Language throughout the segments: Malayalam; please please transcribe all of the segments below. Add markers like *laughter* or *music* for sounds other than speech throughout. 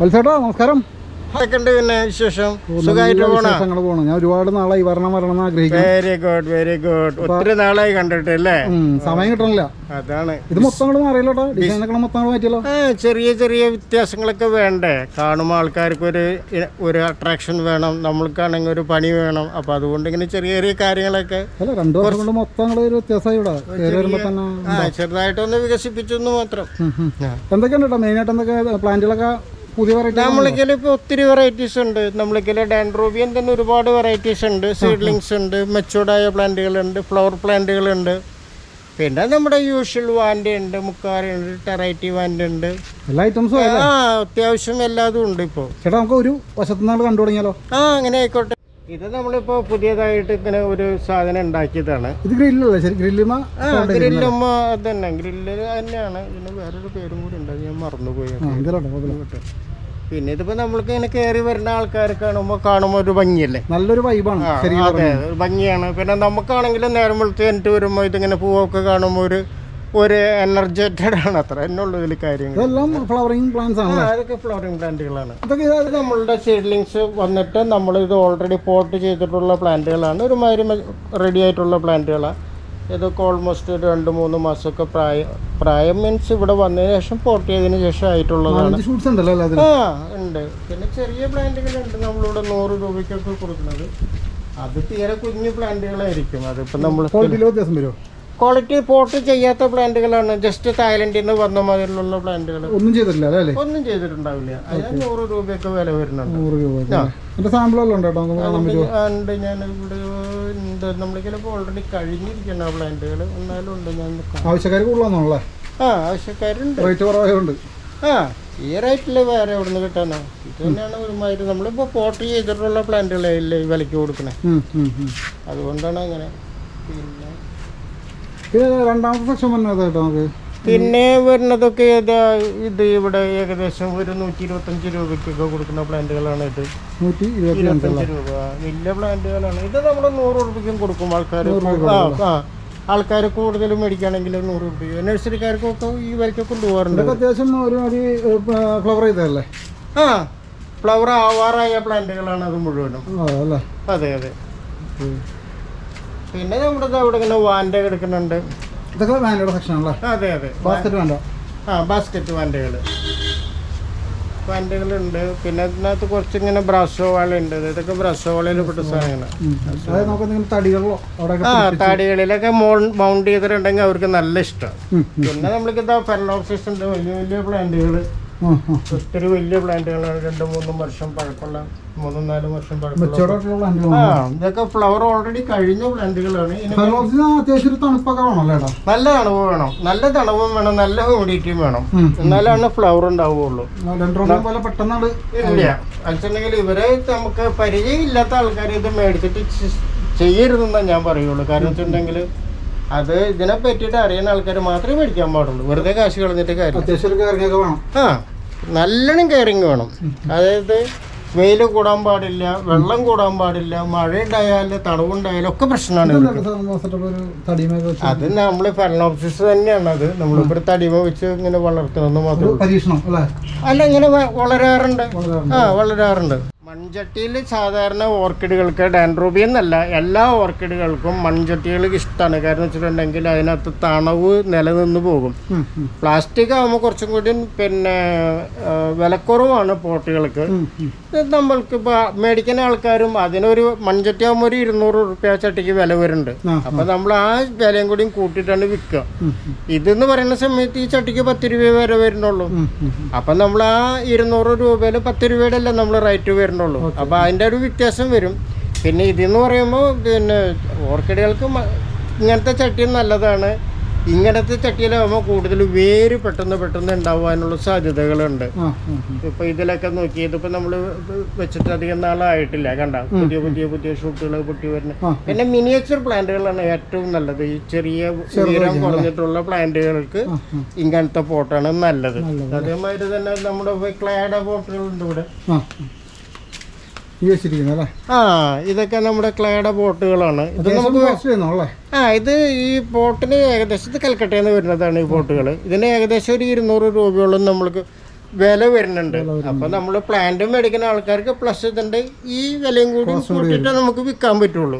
വത്സേട്ടാ നമസ്കാരം. പിന്നെ വിശേഷം? സുഖമായിട്ട് പോണ? ഞാൻ ഒരുപാട് നാളായി വരണം വരണം എന്ന് ആഗ്രഹിക്കുന്നു വെരി ഗുഡ് വെരി ഗുഡ് ഒത്തിരി നാളായി കണ്ടിട്ട് അല്ലേ? സമയം കിട്ടണില്ല. അതാണ്. ഇത് മൊത്തം കൂടെ മാറിയല്ലോട്ടോ? ഡിസൈനൊക്കെ മൊത്തം കൂടെ മാറ്റിയല്ലോ? ചെറിയ ചെറിയ വ്യത്യാസങ്ങളൊക്കെ വേണ്ടേ? കാണുമ്പോൾ ആൾക്കാർക്ക് ഒരു ഒരു അട്രാക്ഷൻ വേണം. നമ്മൾക്കാണെങ്കിൽ ഒരു പണി വേണം. അപ്പൊ അതുകൊണ്ട് ഇങ്ങനെ ചെറിയ ചെറിയ കാര്യങ്ങളൊക്കെ അല്ല രണ്ടു വർഷം കൊണ്ട് മൊത്തം ഒരു വ്യത്യാസമായി ഇവിടെ ചെറുതായിട്ടൊന്ന് വികസിപ്പിച്ചു മാത്രം. എന്തൊക്കെയാണ് മെയിൻ ആയിട്ട് എന്തൊക്കെയുണ്ട് കേട്ടോ മെയിനായിട്ട് എന്തൊക്കെ പ്ലാന്റുകളൊക്കെ പുതിയ വെറൈറ്റി നമ്മളിക്കൽ ഇപ്പോൾ ഒത്തിരി വെറൈറ്റീസ് ഉണ്ട്. നമ്മളിക്കൽ ഡാൻഡ്രോബിയൻ തന്നെ ഒരുപാട് വെറൈറ്റീസ് ഉണ്ട്. സീഡ്ലിങ്സ് ഉണ്ട് മെച്ചൂർഡായ പ്ലാന്റുകളുണ്ട് ഫ്ലവർ പ്ലാന്റുകളുണ്ട്. പിന്നെ നമ്മുടെ യൂഷ്വൽ വാൻഡ് ഉണ്ട് മുക്കാറുണ്ട് ടെറൈറ്റി വാൻഡ് ഉണ്ട്. എല്ലാ ഐറ്റംസും ആ അത്യാവശ്യം എല്ലാതും ഉണ്ട് ഇപ്പോൾ ചേട്ടാ നമുക്ക് ഒരു വശത്തു നിന്നാണ് കണ്ടു തുടങ്ങിയാലോ? ആ അങ്ങനെ ആയിക്കോട്ടെ. ഇത് നമ്മളിപ്പോ പുതിയതായിട്ട് ഇങ്ങനെ ഒരു സാധനം ഉണ്ടാക്കിയതാണ്. ഇത് ഗ്രില്ലല്ലേ? ശരി ഗ്രില്ലുമ ആ ഗ്രില്ലുമ്മ തന്നെ ഗ്രില്ല് തന്നെയാണ്. ഇതിന് വേറൊരു പേരും കൂടി ഉണ്ട്. ഞാൻ മറന്നുപോയി. പിന്നെ ഇതിപ്പോ നമ്മൾക്ക് ഇങ്ങനെ കയറി വരുന്ന ആൾക്കാർ കാണുമ്പോൾ കാണുമ്പോൾ ഒരു ഭംഗിയല്ലേ? നല്ലൊരു വൈബാണ് അതെ ഒരു ഭംഗിയാണ്. പിന്നെ നമുക്കാണെങ്കിലും നേരം വെളുത്ത് എന്നിട്ട് വരുമ്പോൾ ഇതിങ്ങനെ പൂവൊക്കെ കാണുമ്പോൾ ഒരു ഒരു എനർജറ്റഡ് ആണ് അത്ര. എന്നുള്ള ഇതിൽ കാര്യങ്ങൾ ഇതെല്ലാം ഫ്ലവറിങ് പ്ലാന്റ്സ് ആണ് അതൊക്കെ ഫ്ലവറിങ് പ്ലാന്റുകളാണ് ഇതൊക്കെ നമ്മളുടെ സീഡ്ലിങ്സ് വന്നിട്ട് നമ്മൾ ഇത് ഓൾറെഡി പോട്ട് ചെയ്തിട്ടുള്ള പ്ലാന്റുകളാണ് ഒരുമാതിരി റെഡി ആയിട്ടുള്ള പ്ലാന്റുകളാണ് ഇതൊക്കെ ഓൾമോസ്റ്റ് രണ്ട് മൂന്ന് മാസമൊക്കെ പ്രായം പ്രായം മീൻസ് ഇവിടെ വന്നതിന് ശേഷം പോർട്ട് ചെയ്തതിന് ശേഷം ആയിട്ടുള്ളതാണ്. ആ ഉണ്ട്. പിന്നെ ചെറിയ പ്ലാന്റുകളുണ്ട് നമ്മളിവിടെ നൂറ് രൂപയ്ക്കൊക്കെ കൊടുക്കുന്നത്. അത് തീരെ കുഞ്ഞു പ്ലാന്റുകളായിരിക്കും അതിപ്പോൾ നമ്മൾ വ്യത്യാസം വരുമോ? ക്വാളിറ്റി പോർട്ട് ചെയ്യാത്ത പ്ലാന്റുകളാണ് ജസ്റ്റ് തായ്ലൻഡിൽ നിന്ന് വന്ന മാതിരിയുള്ള പ്ലാന്റുകൾ ഒന്നും ചെയ്തിട്ടില്ല അല്ലേ ഒന്നും ചെയ്തിട്ടുണ്ടാവില്ല. അതിന് നൂറ് രൂപയൊക്കെ വില വരുന്നുണ്ട്. നൂറ് രൂപ. ഉണ്ട്? ഞാൻ ഇവിടെ ഉണ്ട് നമ്മളിപ്പോൾ ഓൾറെഡി കഴിഞ്ഞിരിക്കുന്ന പ്ലാന്റുകൾ എന്നാലും ഉണ്ട് ഞാൻ. ആവശ്യക്കാർ കൂടുതലാണല്ലേ ആ ആവശ്യക്കാരുണ്ട്. റേറ്റ് കുറവായതുകൊണ്ട് ആ ഈ റേറ്റിൽ വേറെ എവിടെ നിന്ന് കിട്ടാനോ? ഇത് തന്നെയാണ് ഒരുമാതിരി നമ്മളിപ്പോൾ പോട്ട് ചെയ്തിട്ടുള്ള പ്ലാന്റുകളല്ലേ വിലയ്ക്ക് കൊടുക്കണേ. അതുകൊണ്ടാണ് അങ്ങനെ. പിന്നെ? പിന്നെ രണ്ടാമത്തെ സെക്ഷൻ വന്നത് കേട്ടോ നമുക്ക്. പിന്നെ വരുന്നതൊക്കെ ഏതാ ഇത് ഇവിടെ ഏകദേശം ഒരു നൂറ്റി ഇരുപത്തഞ്ച് രൂപയ്ക്കൊക്കെ കൊടുക്കുന്ന പ്ലാന്റുകളാണ് ഇത്. നൂറ്റി ഇരുപത്തഞ്ച് രൂപ. വലിയ പ്ലാന്റുകളാണ്. ഇത് നമ്മൾ നൂറ് രൂപയ്ക്കും കൊടുക്കും ആൾക്കാർ ആ ആൾക്കാർ കൂടുതൽ മേടിക്കുകയാണെങ്കിൽ നൂറ് രൂപ നഴ്സറിക്കാർക്കൊക്കെ ഈ വിലയ്ക്ക് കൊണ്ടുപോകാറുണ്ട്. അത്യാവശ്യം ഒരുമാതിരി ഫ്ലവർ ചെയ്തതല്ലേ? ആ ഫ്ലവർ ആവാറായ പ്ലാന്റുകളാണ് അത് മുഴുവനും. അതെ അതെ. പിന്നെ നമ്മുടെ അവിടെ ഇങ്ങനെ വാൻഡ കിടക്കുന്നുണ്ട്. ഇതൊക്കെ വാനിലയുടെ സെക്ഷൻ ആണല്ലോ അതെ. അതെ ബാസ്ക്കറ്റ് വണ്ടോ. ആ ബാസ്ക്കറ്റ് വാൻഡകൾ വാൻഡകളുണ്ട് പിന്നെ അതിനകത്ത് കുറച്ചിങ്ങനെ ബ്രഷോ വാള ഉണ്ട്. ഇതൊക്കെ ബ്രഷോ വാളയിൽ പെട്ട സാധനങ്ങളാണ് ആ തടികളിലൊക്കെ മൗണ്ട് ചെയ്തിട്ടുണ്ടെങ്കിൽ അവർക്ക് നല്ല ഇഷ്ടമാണ് പിന്നെ നമ്മൾക്ക് ഇതാ ഫെർണോക്സിസ് ഉണ്ട്. വലിയ വലിയ പ്ലാന്റുകൾ ഒത്തിരി വലിയ പ്ലാന്റുകളാണ്. രണ്ട് മൂന്നും വർഷം പഴക്കമുള്ള മൂന്നും നാലും വർഷം പഴക്കമുള്ള ആ ഇതൊക്കെ ഫ്ലവർ ഓൾറെഡി കഴിഞ്ഞ പ്ലാന്റുകളാണ്. നല്ല തണുപ്പ് വേണം. നല്ല തണുവും വേണം നല്ല ഹ്യൂമിഡിറ്റിയും വേണം. എന്നാലാണ് ഫ്ലവർ പെട്ടെന്നാണ് ഇല്ല. അച്ഛനെങ്കിൽ ഇവരെ നമുക്ക് പരിചയം ഇല്ലാത്ത ആൾക്കാർ ഇത് മേടിച്ചിട്ട് ചെയ്യരുതെന്നാ ചെയ്യരുതെന്നാണ് ഞാൻ പറയുള്ളൂ. കാരണം വെച്ചിട്ടുണ്ടെങ്കിൽ അത് ഇതിനെ പറ്റിയിട്ട് അറിയുന്ന ആൾക്കാർ മാത്രമേ മേടിക്കാൻ പാടുള്ളൂ. വെറുതെ കാശ് കളഞ്ഞിട്ട് കാര്യം ആ നല്ലോണം കെയറിങ് വേണം. അതായത് വെയിൽ കൂടാൻ പാടില്ല വെള്ളം കൂടാൻ പാടില്ല മഴ ഉണ്ടായാലും തടവുണ്ടായാലും ഒക്കെ പ്രശ്നമാണ് അത് നമ്മൾ ഫെർണോപ്സിസ് തന്നെയാണ് അത്. നമ്മളിവിടെ തടിമ വെച്ച് ഇങ്ങനെ വളർത്തണമെന്ന് മാത്രം. അല്ലേ? ഇങ്ങനെ വളരാറുണ്ട്. ആ വളരാറുണ്ട്. മൺചട്ടിയിൽ സാധാരണ ഓർക്കിഡുകൾക്ക് ഡാൻഡ്രോബി എന്നല്ല എല്ലാ ഓർക്കിഡുകൾക്കും മൺചട്ടികൾക്ക് ഇഷ്ടമാണ് കാരണം വെച്ചിട്ടുണ്ടെങ്കിൽ അതിനകത്ത് തണവ് നിലനിന്ന് പോകും. പ്ലാസ്റ്റിക് ആകുമ്പോൾ കുറച്ചും കൂടി പിന്നെ വിലക്കുറവാണ് പോട്ടുകൾക്ക്. നമ്മൾക്ക് ഇപ്പോൾ മേടിക്കുന്ന ആൾക്കാരും അതിനൊരു മൺചട്ടി ആകുമ്പോൾ ഒരു ഇരുന്നൂറ് റുപ്യ ചട്ടിക്ക് വില വരുന്നുണ്ട്. അപ്പം നമ്മൾ ആ വിലയും കൂടിയും കൂട്ടിയിട്ടാണ് വിൽക്കുക. ഇതെന്ന് പറയുന്ന സമയത്ത് ഈ ചട്ടിക്ക് പത്ത് രൂപ വരെ വരുന്നുള്ളൂ. അപ്പം നമ്മൾ ആ ഇരുന്നൂറ് രൂപയിൽ പത്ത് രൂപയുടെ അല്ല നമ്മൾ റേറ്റ് വരുന്നുള്ളൂ അപ്പൊ അതിന്റെ ഒരു വ്യത്യാസം വരും. പിന്നെ ഇതെന്ന് പറയുമ്പോൾ പിന്നെ ഓർക്കിഡുകൾക്ക് ഇങ്ങനത്തെ ചട്ടി നല്ലതാണ്. ഇങ്ങനത്തെ ചട്ടിയിലാകുമ്പോൾ കൂടുതൽ വേര് പെട്ടെന്ന് പെട്ടെന്ന് ഉണ്ടാവാനുള്ള സാധ്യതകളുണ്ട്. ഇപ്പൊ ഇതിലൊക്കെ നോക്കി ഇതിപ്പോ നമ്മൾ വെച്ചിട്ട് അധികം നാളായിട്ടില്ല കണ്ട? പുതിയ പുതിയ പുതിയ ഷൂട്ടുകൾ പൊട്ടി വരുന്നത് പിന്നെ മിനിയേച്ചർ പ്ലാന്റുകളാണ് ഏറ്റവും നല്ലത്. ഈ ചെറിയ ഉയരം കുറഞ്ഞിട്ടുള്ള പ്ലാന്റുകൾക്ക്. ഇങ്ങനത്തെ പോട്ടാണ് നല്ലത്. അതേമാതിരി തന്നെ നമ്മുടെ ക്ലാഡ പോട്ടുകളുണ്ട് ഇവിടെ. ആ ഇതൊക്കെ നമ്മുടെ ക്ലേയുടെ ബോട്ടുകളാണ്. ഇത് നമുക്ക് ആ ഇത് ഈ ബോട്ടിന് ഏകദേശം ഇത് കൽക്കട്ടയിൽ നിന്ന് വരുന്നതാണ് ഈ ബോട്ടുകൾ ഇതിന് ഏകദേശം ഒരു ഇരുന്നൂറ് രൂപയോളം നമ്മൾക്ക് വില വരുന്നുണ്ട്. അപ്പൊ നമ്മൾ പ്ലാന്റ് മേടിക്കുന്ന ആൾക്കാർക്ക് പ്ലസ് ഇതിന്റെ ഈ വിലയും കൂടി കൂട്ടിയിട്ട് നമുക്ക് വിൽക്കാൻ പറ്റുള്ളൂ.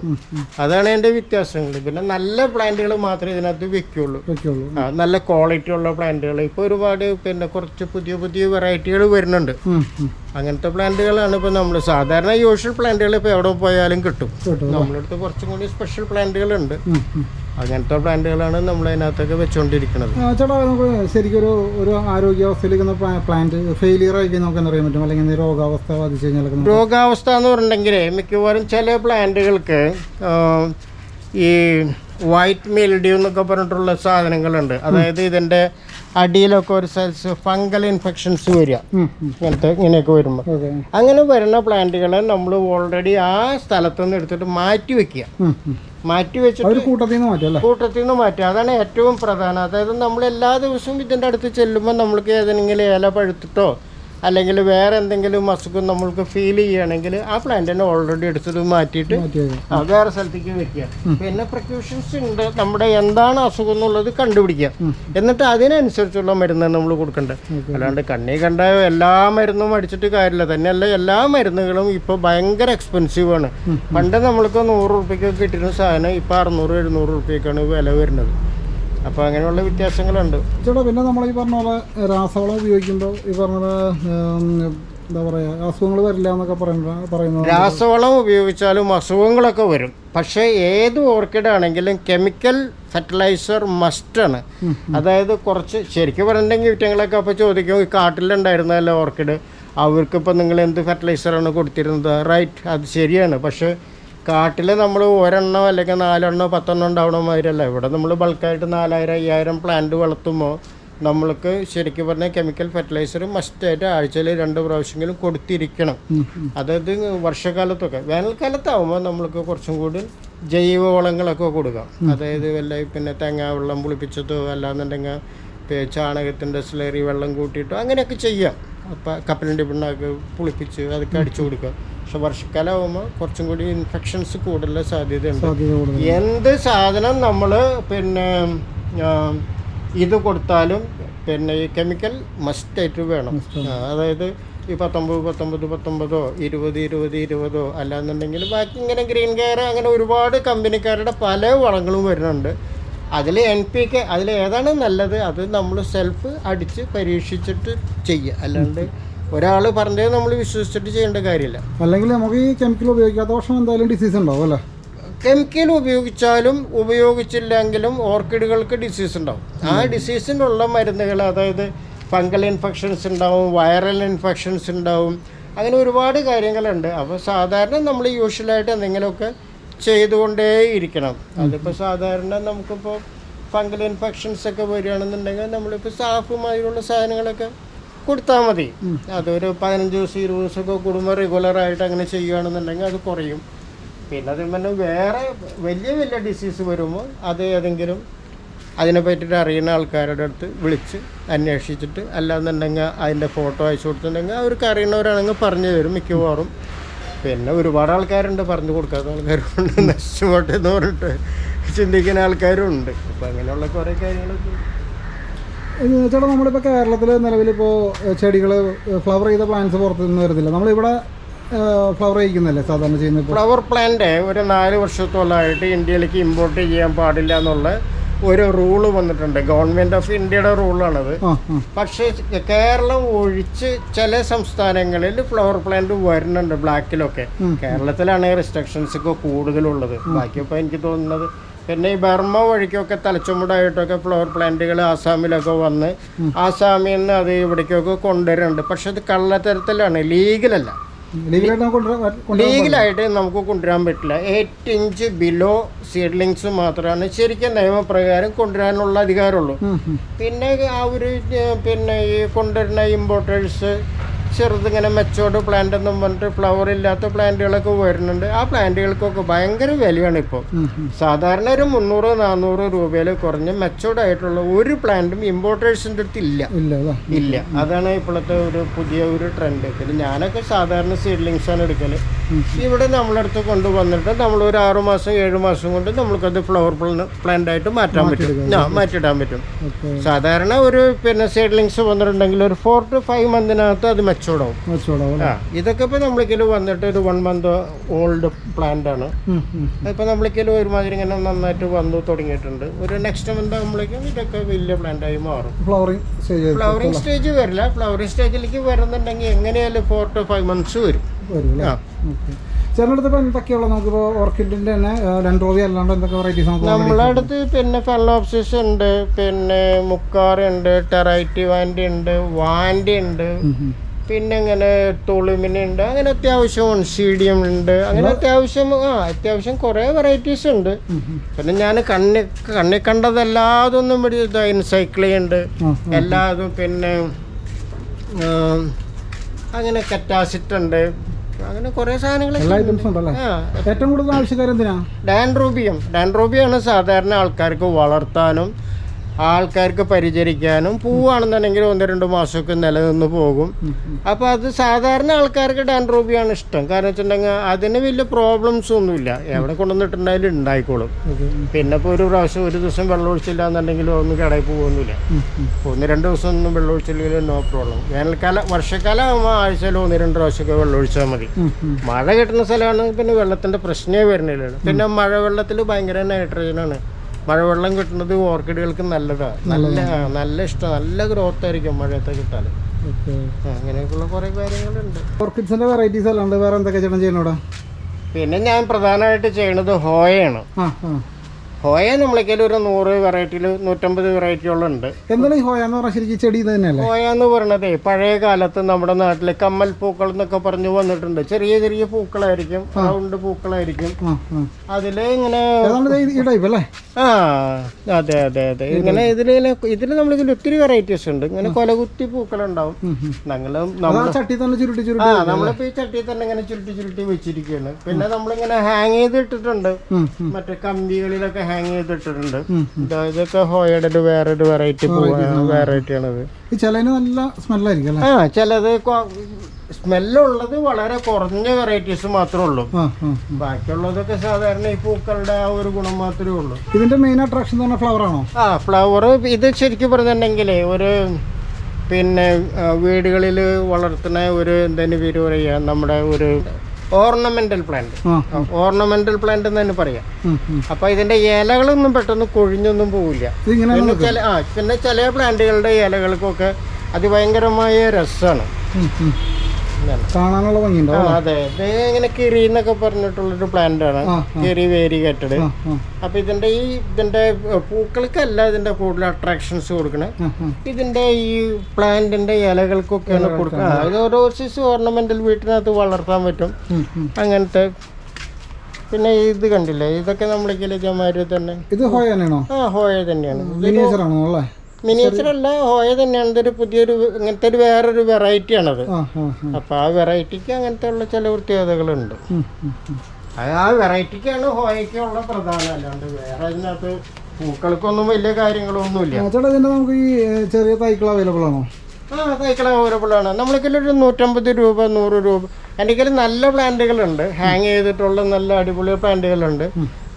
അതാണ് അതിന്റെ വ്യത്യാസങ്ങൾ പിന്നെ നല്ല പ്ലാന്റുകൾ മാത്രമേ ഇതിനകത്ത് വിൽക്കുള്ളൂ വെക്കുള്ളൂ. നല്ല ക്വാളിറ്റി ഉള്ള പ്ലാന്റുകൾ ഇപ്പൊ ഒരുപാട് പിന്നെ കുറച്ച് പുതിയ പുതിയ വെറൈറ്റികൾ വരുന്നുണ്ട്. അങ്ങനത്തെ പ്ലാന്റുകളാണ് ഇപ്പൊ നമ്മൾ സാധാരണ യൂഷ്വൽ പ്ലാന്റുകൾ ഇപ്പൊ എവിടെ പോയാലും കിട്ടും. നമ്മളടുത്ത് കുറച്ചും കൂടി സ്പെഷ്യൽ പ്ലാന്റുകളുണ്ട് ഉം, ഉം. അങ്ങനത്തെ പ്ലാന്റുകളാണ് നമ്മൾ അതിനകത്തൊക്കെ വെച്ചുകൊണ്ടിരിക്കുന്നത് ചേട്ടാ നമുക്ക് ശരിക്കും ഒരു ഒരു ആരോഗ്യാവസ്ഥയിലേക്ക് പ്ലാന്റ് ഫെയിലിയർ ആയി നമുക്ക് അറിയാൻ പറ്റും? അല്ലെങ്കിൽ രോഗാവസ്ഥ ബാധിച്ചു കഴിഞ്ഞാൽ രോഗാവസ്ഥ എന്ന് പറഞ്ഞിട്ടുണ്ടെങ്കിൽ മിക്കവാറും ചില പ്ലാന്റുകൾക്ക് ഈ വൈറ്റ് മെൽഡ്യൂ എന്നൊക്കെ പറഞ്ഞിട്ടുള്ള സാധനങ്ങളുണ്ട്. അതായത് ഇതിന്റെ അടിയിലൊക്കെ ഒരു സെൽസ് ഫംഗൽ ഇൻഫെക്ഷൻസ് വരിക. ഇങ്ങനത്തെ ഇങ്ങനെയൊക്കെ വരുമ്പോൾ അങ്ങനെ വരുന്ന പ്ലാന്റുകളെ നമ്മൾ ഓൾറെഡി ആ സ്ഥലത്തു നിന്ന് എടുത്തിട്ട് മാറ്റി വെക്കുക. മാറ്റി വെച്ചിട്ട് കൂട്ടത്തിൽ നിന്ന് കൂട്ടത്തിൽ നിന്ന് മാറ്റുക. അതാണ് ഏറ്റവും പ്രധാനം. അതായത് നമ്മൾ എല്ലാ ദിവസവും ഇതിന്റെ അടുത്ത് ചെല്ലുമ്പോൾ നമ്മൾക്ക് ഏതെങ്കിലും ഇല പഴുത്തിട്ടോ അല്ലെങ്കിൽ വേറെ എന്തെങ്കിലും അസുഖം നമ്മൾക്ക് ഫീൽ ചെയ്യുകയാണെങ്കിൽ ആ പ്ലാന്റിനെ ഓൾറെഡി എടുത്തത് മാറ്റിയിട്ട് ആ, വേറെ സ്ഥലത്തേക്ക് വെക്കുക. പിന്നെ പ്രിക്യൂഷൻസ് ഉണ്ട്. നമ്മുടെ എന്താണ് അസുഖം എന്നുള്ളത് കണ്ടുപിടിക്കുക. എന്നിട്ട് അതിനനുസരിച്ചുള്ള മരുന്ന് നമ്മൾ കൊടുക്കേണ്ടത്. അല്ലാണ്ട് കണ്ണി കണ്ട എല്ലാ മരുന്നും അടിച്ചിട്ട് കാര്യമില്ല. തന്നെയല്ല എല്ലാ മരുന്നുകളും ഇപ്പോൾ ഭയങ്കര എക്സ്പെൻസീവ് ആണ്. പണ്ട് നമ്മൾക്ക് നൂറ് റുപ്യക്കൊക്കെ കിട്ടിയിരുന്ന സാധനം ഇപ്പോൾ അറുന്നൂറ് എഴുന്നൂറ് റുപ്യക്കാണ് വില വരുന്നത്. അപ്പോൾ അങ്ങനെയുള്ള വ്യത്യാസങ്ങളുണ്ട്. ചേട്ടാ പിന്നെ നമ്മൾ ഈ പറഞ്ഞ പോലെ രാസവളം ഉപയോഗിക്കുമ്പോൾ ഈ പറഞ്ഞ എന്താ പറയുക അസുഖങ്ങൾ വരില്ല എന്നൊക്കെ പറയുന്നത് രാസവളം ഉപയോഗിച്ചാലും അസുഖങ്ങളൊക്കെ വരും. പക്ഷേ ഏത് ഓർക്കിഡ് ആണെങ്കിലും കെമിക്കൽ ഫെർട്ടിലൈസർ മസ്റ്റാണ് അതായത് കുറച്ച് ശരിക്കും പറഞ്ഞിട്ടുണ്ടെങ്കിൽ കുറ്റങ്ങളൊക്കെ അപ്പോൾ ചോദിക്കും ഈ കാട്ടിലുണ്ടായിരുന്നല്ലോ ഓർക്കിഡ്? അവർക്കിപ്പോൾ നിങ്ങൾ എന്ത് ഫെർട്ടിലൈസറാണ് കൊടുത്തിരുന്നത്? റൈറ്റ് അത് ശരിയാണ്. പക്ഷേ കാട്ടിൽ നമ്മൾ ഒരെണ്ണോ അല്ലെങ്കിൽ നാലെണ്ണോ പത്തെണ്ണോ ഉണ്ടാവണ മാതിരിയല്ല. ഇവിടെ നമ്മൾ ബൾക്കായിട്ട് നാലായിരം അയ്യായിരം പ്ലാന്റ് വളർത്തുമ്പോൾ നമ്മൾക്ക് ശരിക്കും പറഞ്ഞാൽ കെമിക്കൽ ഫെർട്ടിലൈസർ മസ്റ്റായിട്ട് ആഴ്ചയിൽ രണ്ട് പ്രാവശ്യമെങ്കിലും കൊടുത്തിരിക്കണം. അതായത് വർഷക്കാലത്തൊക്കെ വേനൽക്കാലത്താവുമ്പോൾ നമ്മൾക്ക് കുറച്ചും കൂടി ജൈവ വളങ്ങളൊക്കെ കൊടുക്കാം അതായത് വല്ല പിന്നെ തേങ്ങ വെള്ളം പുളിപ്പിച്ചതോ അല്ലാന്നുണ്ടെങ്കിൽ ചാണകത്തിന്റെ സ്ലറി വെള്ളം കൂട്ടിയിട്ടോ അങ്ങനെയൊക്കെ ചെയ്യാം. അപ്പം കപ്പലിന്റെ പിണ്ണാക്ക് പുളിപ്പിച്ച് അതൊക്കെ അടിച്ചു കൊടുക്കാം. പക്ഷെ വർഷക്കാലമാകുമ്പോൾ കുറച്ചും കൂടി ഇൻഫെക്ഷൻസ് കൂടുതൽ സാധ്യതയുണ്ട്. എന്ത് സാധനം നമ്മൾ പിന്നെ ഇത് കൊടുത്താലും പിന്നെ ഈ കെമിക്കൽ മസ്റ്റായിട്ട് വേണം. അതായത് ഈ പത്തൊമ്പത് പത്തൊമ്പത് പത്തൊമ്പതോ ഇരുപത് ഇരുപത് ഇരുപതോ അല്ലാന്നുണ്ടെങ്കിൽ ബാക്കി ഇങ്ങനെ ഗ്രീൻ കെയർ അങ്ങനെ ഒരുപാട് കമ്പനിക്കാരുടെ പല വളങ്ങളും വരുന്നുണ്ട്. അതിൽ എൻ പി കെ അതിൽ ഏതാണ് നല്ലത്? അത് നമ്മൾ സെൽഫ് അടിച്ച് പരീക്ഷിച്ചിട്ട് ചെയ്യുക അല്ലാണ്ട് ഒരാൾ പറഞ്ഞത് നമ്മൾ വിശ്വസിച്ചിട്ട് ചെയ്യേണ്ട കാര്യമില്ല. അല്ലെങ്കിൽ നമുക്ക് ഈ കെമിക്കൽ ഉപയോഗിക്കാത്ത വർഷം എന്തായാലും ഡിസീസ് ഉണ്ടാവും അല്ലേ? കെമിക്കൽ ഉപയോഗിച്ചാലും ഉപയോഗിച്ചില്ലെങ്കിലും ഓർക്കിഡുകൾക്ക് ഡിസീസ് ഉണ്ടാവും. ആ ഡിസീസിനുള്ള മരുന്നുകൾ അതായത് ഫംഗൽ ഇൻഫെക്ഷൻസ് ഉണ്ടാവും വൈറൽ ഇൻഫെക്ഷൻസ് ഉണ്ടാവും അങ്ങനെ ഒരുപാട് കാര്യങ്ങളുണ്ട്. അപ്പോൾ സാധാരണ നമ്മൾ യൂഷ്വലായിട്ട് എന്തെങ്കിലുമൊക്കെ ചെയ്തുകൊണ്ടേ ഇരിക്കണം. അതിപ്പോൾ സാധാരണ നമുക്കിപ്പോൾ ഫംഗൽ ഇൻഫെക്ഷൻസ് ഒക്കെ വരികയാണെന്നുണ്ടെങ്കിൽ നമ്മളിപ്പോൾ സാഫുമായുള്ള സാധനങ്ങളൊക്കെ കൊടുത്താൽ മതി. അതൊരു പതിനഞ്ച് ദിവസം ഇരുപത് ദിവസമൊക്കെ കൂടുമ്പോൾ റെഗുലറായിട്ട് അങ്ങനെ ചെയ്യുകയാണെന്നുണ്ടെങ്കിൽ അത് കുറയും. പിന്നെ അത് പിന്നെ വേറെ വലിയ വലിയ ഡിസീസ് വരുമ്പോൾ അത് ഏതെങ്കിലും അതിനെ പറ്റിയിട്ട് അറിയുന്ന ആൾക്കാരുടെ അടുത്ത് വിളിച്ച് അന്വേഷിച്ചിട്ട് അല്ലാന്നുണ്ടെങ്കിൽ അതിന്റെ ഫോട്ടോ അയച്ചു കൊടുത്തിട്ടുണ്ടെങ്കിൽ അവർക്ക് അറിയുന്നവരാണെങ്കിൽ പറഞ്ഞു തരും മിക്കവാറും. പിന്നെ ഒരുപാട് ആൾക്കാരുണ്ട് പറഞ്ഞു കൊടുക്കാത്ത ആൾക്കാരുണ്ട്. *laughs* നശിച്ചു പോട്ടെ എന്ന് പറഞ്ഞിട്ട് ചിന്തിക്കുന്ന ആൾക്കാരും ഉണ്ട് അപ്പം അങ്ങനെയുള്ള കുറേ കാര്യങ്ങളൊക്കെ ചേട്ടാ നമ്മളിപ്പോൾ കേരളത്തിൽ നിലവിലിപ്പോൾ ചെടികൾ ഫ്ലവർ ചെയ്ത പ്ലാന്റ്സ് പുറത്തു നിന്ന് വരുന്നില്ല നമ്മളിവിടെ ഫ്ലവർ ചെയ്യിക്കുന്നല്ലേ സാധാരണ ചെയ്യുന്ന ഫ്ലവർ പ്ലാന്റ് ഒരു നാല് വർഷത്തോളമായിട്ട് ഇന്ത്യയിലേക്ക് ഇമ്പോർട്ട് ചെയ്യാൻ പാടില്ല എന്നുള്ള ഒരു റൂൾ വന്നിട്ടുണ്ട്. ഗവൺമെന്റ് ഓഫ് ഇന്ത്യയുടെ റൂളാണത് പക്ഷേ കേരളം ഒഴിച്ച് ചില സംസ്ഥാനങ്ങളിൽ ഫ്ലവർ പ്ലാന്റ് വരുന്നുണ്ട് ബ്ലാക്കിലൊക്കെ കേരളത്തിലാണ് റെസ്ട്രിക്ഷൻസ് ഒക്കെ കൂടുതലുള്ളത്. ബാക്കിയപ്പോൾ എനിക്ക് തോന്നുന്നത് പിന്നെ ഈ ബർമ്മ വഴിക്കൊക്കെ തലച്ചുമുടായിട്ടൊക്കെ ഫ്ലവർ പ്ലാന്റുകൾ ആസാമിലൊക്കെ വന്ന് ആസാമിൽ നിന്ന് അത് ഇവിടേക്കൊക്കെ കൊണ്ടുവരുന്നുണ്ട്. പക്ഷെ അത് കള്ളത്തരത്തിലാണ്. ലീഗലല്ല. ലീഗലായിട്ട് നമുക്ക് കൊണ്ടുവരാൻ പറ്റില്ല. എയ്റ്റ് ഇഞ്ച് ബിലോ സീഡ്ലിങ്സ് മാത്രമാണ് ശരിക്കും നിയമപ്രകാരം കൊണ്ടുവരാനുള്ള അധികാരമുള്ളൂ. പിന്നെ ആ ഒരു പിന്നെ ഈ കൊണ്ടുവരുന്ന ഇമ്പോർട്ടേഴ്സ് ചെറുതിങ്ങനെ മെച്ചോർഡ് പ്ലാന്റ് എന്നും പറഞ്ഞിട്ട് ഫ്ലവർ ഇല്ലാത്ത പ്ലാന്റുകളൊക്കെ വരുന്നുണ്ട്. ആ പ്ലാന്റുകൾക്കൊക്കെ ഭയങ്കര വിലയാണ് ഇപ്പോൾ. സാധാരണ ഒരു മുന്നൂറ് നാനൂറ് രൂപയിൽ കുറഞ്ഞ് മെച്ചോർഡ് ആയിട്ടുള്ള ഒരു പ്ലാന്റും ഇമ്പോർട്ടേഴ്സിന്റെ അടുത്ത് ഇല്ല. ഇല്ല ഇല്ല. അതാണ് ഇപ്പോഴത്തെ ഒരു പുതിയ ഒരു ട്രെൻഡ് പിന്നെ ഞാനൊക്കെ സാധാരണ സീഡ്ലിങ്സ് ആണ് എടുക്കൽ. ഇവിടെ നമ്മളടുത്ത് കൊണ്ടുവന്നിട്ട് നമ്മൾ ഒരു ആറു മാസം ഏഴു മാസം കൊണ്ട് നമ്മൾക്കത് ഫ്ലവർ പ്ലാന്റ് ആയിട്ട് മാറ്റാൻ പറ്റും. ആ മാറ്റിടാൻ പറ്റും. സാധാരണ ഒരു പിന്നെ സീഡ്ലിങ്സ് വന്നിട്ടുണ്ടെങ്കിൽ ഒരു ഫോർ ടു ഫൈവ് മന്തിനകത്ത് അത് മെച്ചോടാവും ആ ഇതൊക്കെ ഇപ്പൊ നമ്മളിക്കൽ വന്നിട്ട് ഒരു വൺ മന്ത് ഓൾഡ് പ്ലാന്റ് ആണ്. ഇപ്പൊ നമ്മളിക്കൽ ഒരുമാതിരി ഇങ്ങനെ നന്നായിട്ട് വന്നു തുടങ്ങിയിട്ടുണ്ട്. ഒരു നെക്സ്റ്റ് മന്ത് ആകുമ്പോഴേക്കും ഇതൊക്കെ വലിയ പ്ലാന്റ് ആയി മാറും. ഫ്ലവറിംഗ് സ്റ്റേജ് വരില്ല. ഫ്ലവറിംഗ് സ്റ്റേജിലേക്ക് വരുന്നുണ്ടെങ്കിൽ എങ്ങനെയാലും ഫോർ ടു ഫൈവ് മന്ത്സ് വരും. വരും അല്ലേ ആ. ഓക്കെ. ചേട്ടന്റെ ഇപ്പോൾ എന്തൊക്കെയുള്ള നമുക്കിപ്പോൾ ഓർക്കിഡിന്റെ തന്നെ ഡെൻഡ്രോബി അല്ലാണ്ട് എന്തൊക്കെ വെറൈറ്റീസ് നമുക്ക് നമ്മളെ അടുത്ത് പിന്നെ ഫെലോപ്സിസ് ഉണ്ട് പിന്നെ മുക്കാർ ഉണ്ട് ടെറൈറ്റി വാൻഡി ഉണ്ട് വാൻഡി ഉണ്ട്. പിന്നെ ഇങ്ങനെ തുളുമിനുണ്ട് അങ്ങനെ അത്യാവശ്യം സീഡിയം ഉണ്ട് അങ്ങനെ അത്യാവശ്യം ആ അത്യാവശ്യം കുറേ വെറൈറ്റീസ് ഉണ്ട്. പിന്നെ ഞാൻ കണ്ണി കണ്ണി കണ്ടതെല്ലാതൊന്നും ഇവിടെ എൻസൈക്ലി ഉണ്ട് എല്ലാതും പിന്നെ അങ്ങനെ കറ്റാസിറ്റ് ഉണ്ട്. അങ്ങനെ കുറേ സാധനങ്ങൾ എല്ലാ ഐറ്റംസും ഉണ്ടല്ലേ? ഏറ്റവും കൂടുതൽ ആവശ്യക്കാരെന്തിനാ? ഡാൻഡ്രോബിയം. ഡാൻഡ്രോബിയാണ് ഡാൻഡ്രൂബിയാണ് സാധാരണ ആൾക്കാർക്ക് വളർത്താനും ആൾക്കാർക്ക് പരിചരിക്കാനും പൂവാണെന്നുണ്ടെങ്കിൽ ഒന്ന് രണ്ട് മാസമൊക്കെ നിലനിന്ന് പോകും. അപ്പോൾ അത് സാധാരണ ആൾക്കാർക്ക് ഡാൻഡ്രോബിയാണ് ഇഷ്ടം കാരണം വെച്ചിട്ടുണ്ടെങ്കിൽ അതിന് വലിയ പ്രോബ്ലംസ് ഒന്നുമില്ല എവിടെ കൊണ്ടുവന്നിട്ടുണ്ടായാലും ഉണ്ടായിക്കോളും പിന്നെ ഇപ്പോൾ ഒരു പ്രാവശ്യം ഒരു ദിവസം വെള്ളം ഒഴിച്ചില്ല എന്നുണ്ടെങ്കിൽ ഒന്നും കടയിൽ പോകുന്നില്ല. ഒന്ന് രണ്ട് ദിവസം ഒന്നും വെള്ളം ഒഴിച്ചില്ല നോ പ്രോബ്ലം വേനൽക്കാലം വർഷക്കാലം ആകുമ്പോൾ ആഴ്ചയിൽ ഒന്ന് രണ്ട് പ്രാവശ്യമൊക്കെ വെള്ളം ഒഴിച്ചാൽ മതി. മഴ കിട്ടുന്ന സ്ഥലമാണ് പിന്നെ വെള്ളത്തിന്റെ പ്രശ്നമേ വരുന്നില്ല പിന്നെ മഴവെള്ളത്തിൽ ഭയങ്കര നൈട്രജനാണ് മഴവെള്ളം കിട്ടുന്നത് ഓർക്കിഡുകൾക്ക് നല്ലതാണ് നല്ല നല്ല ഇഷ്ടം നല്ല ഗ്രോത്ത് ആയിരിക്കും മഴയത്തെ കിട്ടാൻ. അങ്ങനെയൊക്കെയുള്ള കുറേ കാര്യങ്ങളുണ്ട്. ഓർക്കിഡ്സിന്റെ വെറൈറ്റീസ് അല്ലാണ്ട് വേറെ എന്തൊക്കെ ചെയ്യണം ചെയ്യണോടാ പിന്നെ ഞാൻ പ്രധാനമായിട്ട് ചെയ്യണത് ആ. ഹോയ നമ്മളേക്കാൾ ഒരു നൂറ് വെറൈറ്റിയിൽ നൂറ്റമ്പത് ഉണ്ട്. എന്താണ് ഈ ഹോയ എന്ന് പറഞ്ഞാൽ ശരിക്കും ചെടി തന്നെയല്ലേ? ഹോയ എന്ന് പറയുന്നത് പഴയ കാലത്ത് നമ്മുടെ നാട്ടിലെ കമ്മൽ പൂക്കൾ എന്നൊക്കെ പറഞ്ഞു വന്നിട്ടുണ്ട്. ചെറിയ ചെറിയ പൂക്കളായിരിക്കും റൗണ്ട് പൂക്കളായിരിക്കും. ആ ഇങ്ങനെ ആ അതെ അതെ അതെ. ഇങ്ങനെ ഇതിൽ ഇതിൽ നമ്മളിതിൽ ഒത്തിരി വെറൈറ്റീസ് ഉണ്ട്. ഇങ്ങനെ കൊലകുത്തി പൂക്കളുണ്ടാവും. ഞങ്ങളും ആ ചട്ടി നമ്മളിപ്പോ ഈ ചട്ടിയിൽ തന്നെ ഇങ്ങനെ ചുരുട്ടി ചുരുട്ടി വെച്ചിരിക്കുകയാണ് പിന്നെ നമ്മളിങ്ങനെ ഹാങ് ചെയ്തിട്ടിട്ടുണ്ട്. ഉം, ഉം. മറ്റേ കമ്പികളിലൊക്കെ ഹാങ് ചെയ്തിട്ടിട്ടുണ്ട്. ഇതൊക്കെ ഹോയയുടെ ഒരു വേറൊരു വെറൈറ്റി വെറൈറ്റി ആണത്. ഈ ചിലതിന് നല്ല സ്മെല്ലായിരിക്കും അല്ലേ? ആ ചിലത് സ്മെല്ലുള്ളത് വളരെ കുറഞ്ഞ വെറൈറ്റീസ് മാത്രമേ ഉള്ളൂ. ബാക്കിയുള്ളതൊക്കെ സാധാരണ ഈ പൂക്കളുടെ ആ ഒരു ഗുണം മാത്രമേ ഉള്ളൂ. ഇതിന്റെ മെയിൻ അട്രാക്ഷൻ തന്നെ ഫ്ലവർ ആണോ? ആ ഫ്ലവർ ഇത് ശരിക്കും പറഞ്ഞിട്ടുണ്ടെങ്കിൽ ഒരു പിന്നെ വീടുകളിൽ വളർത്തുന്ന ഒരു എന്തെങ്കിലും പേര് പറയുക നമ്മുടെ ഒരു ഓർണമെന്റൽ പ്ലാന്റ് ഓർണമെന്റൽ പ്ലാന്റ് എന്ന് തന്നെ പറയാം. അപ്പൊ ഇതിന്റെ ഇലകളൊന്നും പെട്ടെന്ന് കൊഴിഞ്ഞൊന്നും പോവില്ല. പിന്നെ ചില ആ പിന്നെ ചില പ്ലാന്റുകളുടെ ഇലകൾക്കൊക്കെ അതിഭയങ്കരമായ രസമാണ്. കാണാനുള്ള ഭംഗിയുണ്ടോ? അതെ. ഇത് ഇങ്ങനെ കിരി എന്നൊക്കെ പറഞ്ഞിട്ടുള്ളൊരു പ്ലാന്റ് ആണ്. കിരി വേരി ആ അപ്പൊ ഇതിന്റെ ഈ ഇതിന്റെ പൂക്കൾക്കല്ല ഇതിന്റെ കൂടുതൽ അട്രാക്ഷൻസ് കൊടുക്കണേ. ഇതിന്റെ ഈ പ്ലാന്റിന്റെ ഇലകൾക്കൊക്കെയാണ് കൊടുക്കുക അത് ഓരോ സൈസ് ഓർണമെന്റൽ വീട്ടിനകത്ത് വളർത്താൻ പറ്റും. അങ്ങനത്തെ പിന്നെ ഇത് കണ്ടില്ലേ? ഇതൊക്കെ നമ്മളെ ചെമാരി തന്നെ ഇത് ഹോയ തന്നെയാണോ? ആ ഹോയ തന്നെയാണ്. അല്ല ഹോയ തന്നെയാണ് ഇതൊരു പുതിയൊരു ഇങ്ങനത്തെ ഒരു വേറൊരു വെറൈറ്റി ആണത്. അപ്പൊ ആ വെറൈറ്റിക്ക് അങ്ങനത്തെ ഉള്ള ചില പ്രത്യേകതകളുണ്ട്. അത് ആ വെറൈറ്റിക്കാണ് ഹോയക്കുള്ള പ്രധാനം. അല്ലാണ്ട് വേറെ അതിനകത്ത് പൂക്കൾക്കൊന്നും വലിയ കാര്യങ്ങളൊന്നുമില്ല. ഇല്ല ചേട്ടാ ഇതിന്റെ നമുക്ക് ഈ ചെറിയ തൈക്കൾ അവൈലബിൾ ആണോ? ആ തൈക്കൾ അവൈലബിൾ ആണ്. നമ്മൾക്കിൽ ഒരു നൂറ്റമ്പത് രൂപ നൂറ് രൂപ. എന്റെ കയ്യിൽ നല്ല പ്ലാന്റുകളുണ്ട് ഹാങ് ചെയ്തിട്ടുള്ള നല്ല അടിപൊളി പ്ലാന്റുകളുണ്ട്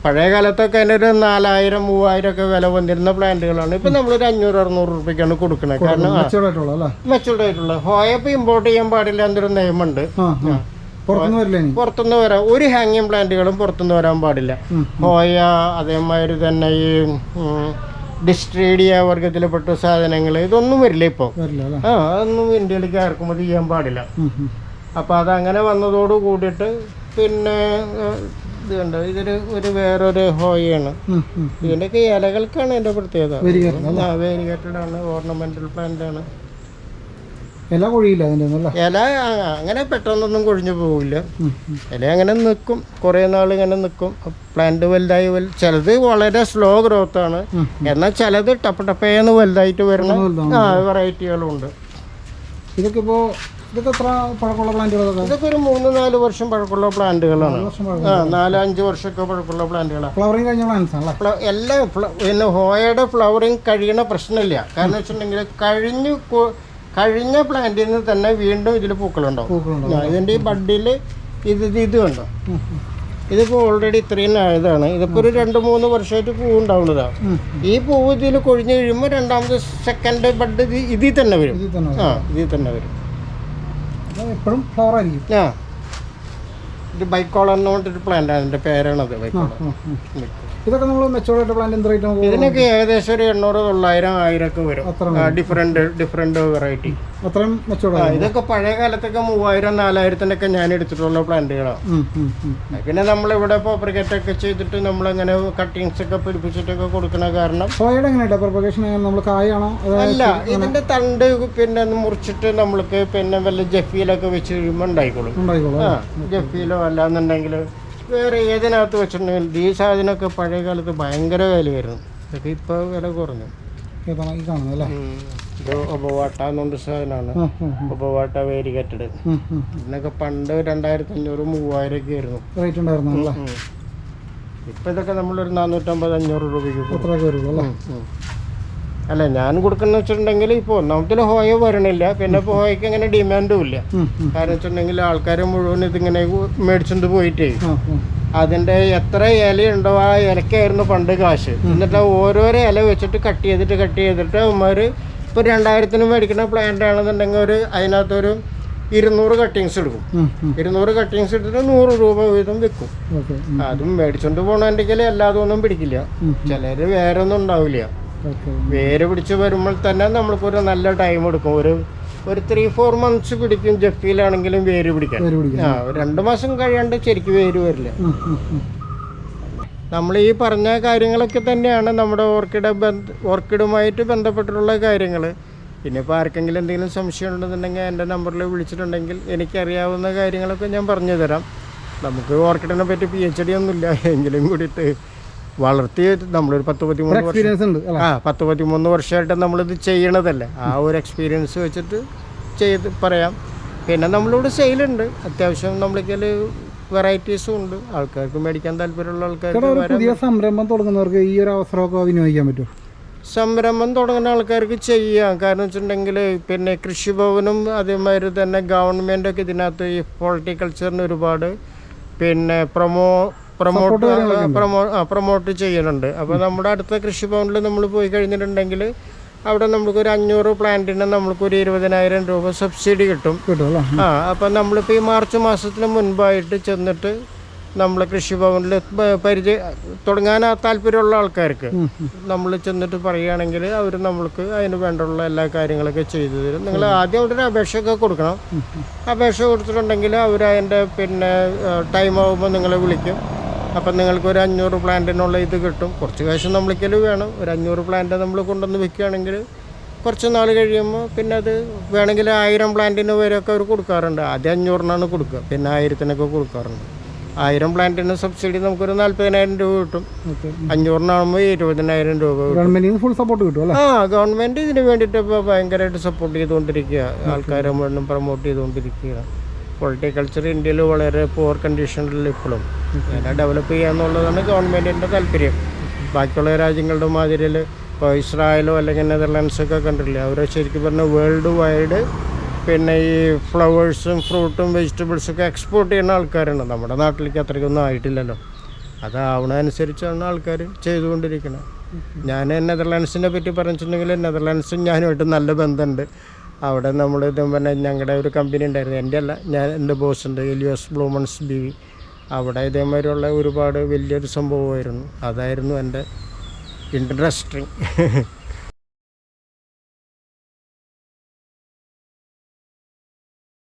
പഴയ കാലത്തൊക്കെ അതിന് ഒരു നാലായിരം മൂവായിരം ഒക്കെ വില വന്നിരുന്ന പ്ലാന്റുകളാണ്. ഇപ്പം ഒരു അഞ്ഞൂറ് അറുന്നൂറ് രൂപയ്ക്കാണ് കൊടുക്കുന്നത് കാരണം മെച്ചൂർഡ് ആയിട്ടുള്ള. ഹോയപ്പ് ഇമ്പോർട്ട് ചെയ്യാൻ പാടില്ല എന്നൊരു നിയമമുണ്ട്. പുറത്തുനിന്ന് വരാം. ഒരു ഹാങ്ങിങ് പ്ലാന്റുകളും പുറത്തുനിന്ന് വരാൻ പാടില്ല. ഹോയ അതേമാതിരി തന്നെ ഈ ഡിസ്ട്രീഡിയ വർഗത്തിൽപ്പെട്ട സാധനങ്ങൾ ഇതൊന്നും വരില്ല ഇപ്പോൾ ആ അതൊന്നും ഇന്ത്യയിലേക്ക് ഇറക്കുമതി ചെയ്യാൻ പാടില്ല. അപ്പോൾ അതങ്ങനെ വന്നതോട് കൂടിയിട്ട് പിന്നെ ഇത് കണ്ടോ? ഇതൊരു ഒരു വേറൊരു ഹോയാണ്. ഇതിന്റെയൊക്കെ ഇലകൾക്കാണ് എന്റെ പ്രത്യേകത. വേരിഗേറ്റഡ് ആണ് ഓർണമെന്റൽ പ്ലാന്റ് ആണ്. ഇല കൊഴിയില്ല അതിന്റെ ഇല അങ്ങനെ പെട്ടെന്നൊന്നും കൊഴിഞ്ഞു ഉം. ഇല അങ്ങനെ നിൽക്കും കുറേ നാൾ ഇങ്ങനെ നിൽക്കും പ്ലാന്റ് വലുതായി ചിലത് വളരെ സ്ലോ ഗ്രോത്ത് ആണ്. എന്നാൽ ചിലത് ടപ്പ് ടപ്പേന്ന് വലുതായിട്ട് വരുന്ന. ആ വെറൈറ്റികളും ഉണ്ട് ഇതൊക്കെ ഇപ്പോൾ ഇതൊക്കെ എത്ര പഴക്കമുള്ള പ്ലാന്റുകളൊക്കെ ഇതൊക്കെ ഒരു മൂന്ന് നാല് വർഷം പഴക്കമുള്ള പ്ലാന്റുകളാണ് നാല് അഞ്ച് വർഷമൊക്കെ പഴക്കമുള്ള പ്ലാന്റുകളാണ് ഫ്ലവറിങ് കഴിഞ്ഞ പ്ലാന്റ്സ് ആണല്ലേ? എല്ലാ പിന്നെ ഹോയയുടെ ഫ്ലവറിങ് കഴിയണ പ്രശ്നമില്ല. കാരണം വെച്ചിട്ടുണ്ടെങ്കിൽ കഴിഞ്ഞു കഴിഞ്ഞ പ്ലാന്റിൽ നിന്ന് തന്നെ വീണ്ടും ഇതിൽ പൂക്കളുണ്ടാവും. ഇതിന്റെ ഈ ബഡിൽ ഇത് ഇത് കണ്ടോ? ഇതിപ്പോൾ ഓൾറെഡി ഇത്രയും ആയതാണ് ഇതിപ്പോൾ ഒരു രണ്ട് മൂന്ന് വർഷമായിട്ട് പൂ ഉണ്ടാവുന്നതാണ്. ഈ പൂവ് ഇതിൽ കൊഴിഞ്ഞു കഴിയുമ്പോൾ രണ്ടാമത് സെക്കൻഡ് ബഡ് ഇത് ഇതിൽ തന്നെ വരും. ആ ഇതിൽ തന്നെ വരും. എപ്പോഴും ഫ്ലവർ ആയിരിക്കും. ആ. ഇത് ബൈക്കോളർ എന്ന് പറഞ്ഞിട്ടൊരു ആണ് എന്റെ പേരാണത് ബൈക്കോള. ഇതൊക്കെ നമ്മൾ മെച്ചോർഡ് പ്ലാന്റ് എന്ത് റേറ്റ് ഇതിനൊക്കെ ഏകദേശം ഒരു എണ്ണൂറ് തൊള്ളായിരം ആയിരം ഒക്കെ വരും. അത്ര ഡിഫറെന്റ് ഡിഫറെന്റ് വെറൈറ്റി അത്രയും മെച്ചോർഡ് ഇതൊക്കെ പഴയ കാലത്തൊക്കെ മൂവായിരം നാലായിരത്തിനൊക്കെ ഞാൻ എടുത്തിട്ടുള്ള പ്ലാന്റുകളാണ് പിന്നെ നമ്മളിവിടെ പോപ്പറിക്കറ്റ് ഒക്കെ ചെയ്തിട്ട് നമ്മളങ്ങനെ കട്ടിങ്സ് ഒക്കെ പിടിപ്പിച്ചിട്ടൊക്കെ കൊടുക്കണ കാരണം സോയുടെ എങ്ങനെയാ പ്രൊപ്പഗേഷൻ നമ്മൾ കായാണോ അല്ല ഇതിന്റെ തണ്ട് പിന്നെ മുറിച്ചിട്ട് നമ്മൾക്ക് പിന്നെ വല്ല ജഫിയിലൊക്കെ വെച്ച് കഴിയുമ്പോൾ ഉണ്ടായിക്കോളും. ജഫിയിലോ അല്ലാന്നുണ്ടെങ്കിൽ വേറെ ഏതിനകത്ത് വെച്ചിട്ടുണ്ടെങ്കിൽ ഈ സാധനമൊക്കെ പഴയ കാലത്ത് ഭയങ്കര വിലയായിരുന്നു. ഇതൊക്കെ ഇപ്പോൾ വില കുറഞ്ഞു. ഈ കാണുന്നത് അല്ലേ? ഉം. ഇത് ഒബവാട്ട എന്നുകൊണ്ട് സാധനമാണ്. ഉപവാട്ട വേരി കെട്ടിട് ഒബവാട്ട. ഇതിനൊക്കെ പണ്ട് രണ്ടായിരത്തി അഞ്ഞൂറ് മൂവായിരം ഒക്കെ ആയിരുന്നു. റേറ്റ് ഉണ്ടായിരുന്നു? അല്ലേ. ഇപ്പൊ ഇതൊക്കെ നമ്മളൊരു നാനൂറ്റമ്പത് അഞ്ഞൂറ് രൂപയ്ക്ക് വരുള്ളൂ അല്ലേ. അല്ല ഞാൻ കൊടുക്കുന്ന വെച്ചിട്ടുണ്ടെങ്കിൽ ഇപ്പോൾ ഒന്നാമത്തിൽ ഹോയ വരണില്ല. പിന്നെ ഇപ്പോൾ ഹോയ്ക്ക് അങ്ങനെ ഡിമാൻഡും ഇല്ല. കാരണം വെച്ചിട്ടുണ്ടെങ്കിൽ ആൾക്കാർ മുഴുവൻ ഇതിങ്ങനെ മേടിച്ചുകൊണ്ട് പോയിട്ടേ. അതിന്റെ എത്ര ഇലയുണ്ടോ ആ ഇലക്കായിരുന്നു പണ്ട് കാശ്. എന്നിട്ട് ഓരോരോ ഇല വെച്ചിട്ട് കട്ട് ചെയ്തിട്ട് കട്ട് ചെയ്തിട്ട് അവന്മാർ ഇപ്പോൾ രണ്ടായിരത്തിന് മേടിക്കുന്ന പ്ലാന്റ് ആണെന്നുണ്ടെങ്കിൽ ഒരു അതിനകത്തൊരു ഇരുന്നൂറ് കട്ടിങ്സ് എടുക്കും. ഇരുന്നൂറ് കട്ടിങ്സ് എടുത്തിട്ട് നൂറ് രൂപ വീതം ഓക്കെ അതും മേടിച്ചോണ്ട് പോകണമെങ്കിൽ എല്ലാതും ഒന്നും പിടിക്കില്ല. ചിലര് വേറെ ഒന്നും ഉണ്ടാവില്ല. വേര് പിടിച്ച് വരുമ്പോൾ തന്നെ നമ്മൾക്ക് ഒരു നല്ല ടൈം എടുക്കും. ഒരു ഒരു ത്രീ ഫോർ മന്ത്സ് പിടിക്കും ജഫിയിലാണെങ്കിലും വേര് പിടിക്കാൻ. ആ രണ്ട് മാസം കഴിയാണ്ട് ശരിക്കും വേര് വരില്ല. നമ്മൾ ഈ പറഞ്ഞ കാര്യങ്ങളൊക്കെ തന്നെയാണ് നമ്മുടെ ഓർക്കിഡ് ബന്ധ ഓർക്കിഡുമായിട്ട് ബന്ധപ്പെട്ടിട്ടുള്ള കാര്യങ്ങൾ പിന്നെ ഇപ്പോൾ ആർക്കെങ്കിലും എന്തെങ്കിലും സംശയം ഉണ്ടെന്നുണ്ടെങ്കിൽ എന്റെ നമ്പറിൽ വിളിച്ചിട്ടുണ്ടെങ്കിൽ എനിക്കറിയാവുന്ന കാര്യങ്ങളൊക്കെ ഞാൻ പറഞ്ഞു തരാം നമുക്ക് ഓർക്കിഡിനെ പറ്റി പി എച്ച് ഡി ഒന്നുമില്ല. എങ്കിലും കൂടിയിട്ട് വളർത്തി നമ്മളൊരു പത്ത് പതിമൂന്ന് വർഷം. എക്സ്പീരിയൻസ് ഉണ്ട് ആ പത്ത് പതിമൂന്ന് വർഷമായിട്ട് നമ്മളിത് ചെയ്യണതല്ലേ? ആ ഒരു എക്സ്പീരിയൻസ് വെച്ചിട്ട് ചെയ്ത് പറയാം. പിന്നെ നമ്മളിവിടെ സെയിലുണ്ട് അത്യാവശ്യം നമ്മളിക്കൽ വെറൈറ്റീസും ഉണ്ട്. ആൾക്കാർക്ക് മേടിക്കാൻ താല്പര്യമുള്ള ആൾക്കാർക്ക് പുതിയ സംരംഭം തുടങ്ങുന്നവർക്ക് ഈ ഒരു അവസരമൊക്കെ വിനിയോഗിക്കാൻ പറ്റുമോ? സംരംഭം തുടങ്ങുന്ന ആൾക്കാർക്ക് ചെയ്യാം. കാരണം വെച്ചിട്ടുണ്ടെങ്കിൽ പിന്നെ കൃഷിഭവനും അതേമാതിരി തന്നെ ഗവൺമെന്റൊക്കെ ഇതിനകത്ത് ഈ ഹോർട്ടിക്കൾച്ചറിന് ഒരുപാട്. പിന്നെ പ്രൊമോ പ്രൊമോട്ട് പ്രൊമോ പ്രൊമോട്ട് ചെയ്യുന്നുണ്ട് അപ്പോൾ നമ്മുടെ അടുത്ത കൃഷി ഭവനിൽ നമ്മൾ പോയി കഴിഞ്ഞിട്ടുണ്ടെങ്കിൽ അവിടെ നമുക്കൊരു അഞ്ഞൂറ് പ്ലാന്റിന് നമുക്കൊരു ഇരുപതിനായിരം രൂപ സബ്സിഡി കിട്ടും. ആ അപ്പം നമ്മളിപ്പോൾ ഈ മാർച്ച് മാസത്തിന് മുൻപായിട്ട് ചെന്നിട്ട് നമ്മൾ കൃഷിഭവനിൽ ഭവനിൽ പരിചയ തുടങ്ങാൻ താല്പര്യമുള്ള ആൾക്കാർക്ക്. നമ്മൾ ചെന്നിട്ട് പറയുകയാണെങ്കിൽ അവർ നമ്മൾക്ക് അതിന് വേണ്ടുള്ള എല്ലാ കാര്യങ്ങളൊക്കെ ചെയ്തു തരും. നിങ്ങൾ ആദ്യം അവിടെ ഒരു അപേക്ഷയൊക്കെ കൊടുക്കണം. അപേക്ഷ കൊടുത്തിട്ടുണ്ടെങ്കിൽ അവർ അതിന്റെ പിന്നെ ടൈം ആകുമ്പോൾ നിങ്ങളെ വിളിക്കും. അപ്പം നിങ്ങൾക്ക് ഒരു അഞ്ഞൂറ് പ്ലാന്റിനുള്ള ഇത് കിട്ടും. കുറച്ച് കാശ് നമ്മളിക്കൽ വേണം. ഒരു അഞ്ഞൂറ് പ്ലാന്റ് നമ്മൾ കൊണ്ടുവന്ന് വെക്കുകയാണെങ്കിൽ കുറച്ച് നാൾ കഴിയുമ്പോൾ പിന്നെ അത് വേണമെങ്കിൽ ആയിരം പ്ലാന്റിന് വരെയൊക്കെ അവർ കൊടുക്കാറുണ്ട്. ആദ്യം അഞ്ഞൂറിനാണ് കൊടുക്കുക. പിന്നെ ആയിരത്തിനൊക്കെ കൊടുക്കാറുണ്ട്. ആയിരം പ്ലാന്റിന് സബ്സിഡി നമുക്കൊരു നാൽപ്പതിനായിരം രൂപ കിട്ടും. അഞ്ഞൂറിനാകുമ്പോൾ ഇരുപതിനായിരം രൂപ കിട്ടും. ഗവൺമെന്റിൽ ഫുൾ സപ്പോർട്ട് കിട്ടും ആ ഗവൺമെന്റ് ഇതിന് വേണ്ടിയിട്ട് ഇപ്പോൾ ഭയങ്കരമായിട്ട് സപ്പോർട്ട് ചെയ്തുകൊണ്ടിരിക്കുക ആൾക്കാരെ മുഴുവൻ പ്രൊമോട്ട് ചെയ്തുകൊണ്ടിരിക്കുക പൊളിറ്റിക്കൾച്ചർ ഇന്ത്യയിൽ വളരെ പൂർ കണ്ടീഷനിൽ ഇപ്പോഴും അതിനെ ഡെവലപ്പ് ചെയ്യുക എന്നുള്ളതാണ് ഗവൺമെന്റിന്റെ താല്പര്യം. ബാക്കിയുള്ള രാജ്യങ്ങളുടെ മാതിരിയിൽ ഇപ്പോൾ ഇസ്രായേലോ അല്ലെങ്കിൽ നെതർലാൻഡ്സൊക്കെ കണ്ടിട്ടില്ലേ? അവർ ശരിക്കും പറഞ്ഞാൽ വേൾഡ് വൈഡ് പിന്നെ ഈ ഫ്ലവേഴ്സും ഫ്രൂട്ടും വെജിറ്റബിൾസൊക്കെ എക്സ്പോർട്ട് ചെയ്യുന്ന ആൾക്കാരാണ്. നമ്മുടെ നാട്ടിലേക്ക് അത്രയ്ക്കൊന്നും ആയിട്ടില്ലല്ലോ. അതാവണതനുസരിച്ചാണ് ആൾക്കാർ ചെയ്തുകൊണ്ടിരിക്കുന്നത് ഞാൻ നെതർലാൻഡ്സിനെ പറ്റി പറഞ്ഞിട്ടുണ്ടെങ്കിൽ നെതർലാൻഡ്സും ഞാനുമായിട്ട് നല്ല ബന്ധമുണ്ട്. അവിടെ നമ്മൾ ഇത് പിന്നെ ഞങ്ങളുടെ ഒരു കമ്പനി ഉണ്ടായിരുന്നു എന്റെ അല്ല ഞാൻ എന്റെ ബോസ് ഉണ്ട് എലിയോസ് ബ്ലൂമൺസ് ബി വി അവിടെ ഇതേമാതിരിയുള്ള ഒരുപാട് വലിയൊരു സംഭവമായിരുന്നു. അതായിരുന്നു എന്റെ ഇൻട്രസ്റ്റിങ് *laughs*